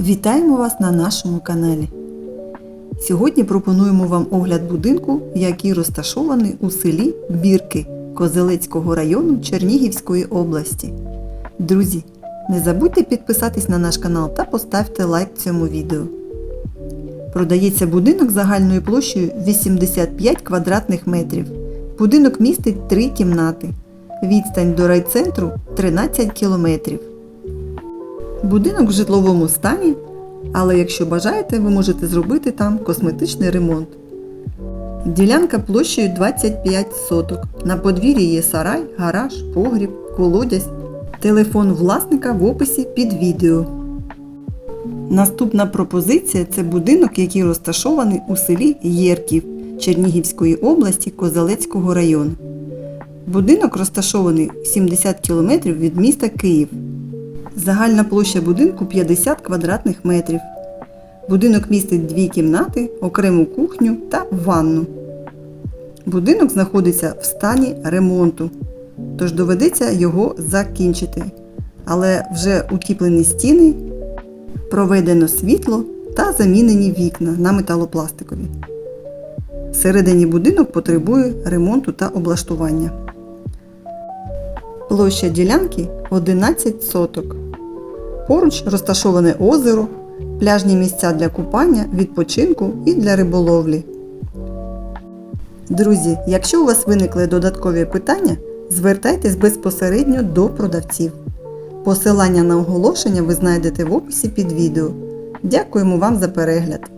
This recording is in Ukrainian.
Вітаємо вас на нашому каналі. Сьогодні пропонуємо вам огляд будинку, який розташований у селі Бірки Козелецького району Чернігівської області. Друзі, не забудьте підписатись на наш канал та поставте лайк цьому відео. Продається будинок загальною площею 85 квадратних метрів. Будинок містить 3 кімнати. Відстань до райцентру 13 кілометрів. Будинок в житловому стані, але якщо бажаєте, ви можете зробити там косметичний ремонт. Ділянка площею 25 соток. На подвір'ї є сарай, гараж, погріб, колодязь. Телефон власника в описі під відео. Наступна пропозиція це будинок, який розташований у селі Єрків Чернігівської області Козелецького району. Будинок розташований 70 км від міста Київ. Загальна площа будинку 50 квадратних метрів. Будинок містить дві кімнати, окрему кухню та ванну. Будинок знаходиться в стані ремонту, тож доведеться його закінчити. Але вже утіплені стіни, проведено світло та замінені вікна на металопластикові. Всередині будинок потребує ремонту та облаштування. Площа ділянки 11 соток. Поруч розташоване озеро, пляжні місця для купання, відпочинку і для риболовлі. Друзі, якщо у вас виникли додаткові питання, звертайтесь безпосередньо до продавців. Посилання на оголошення ви знайдете в описі під відео. Дякуємо вам за перегляд!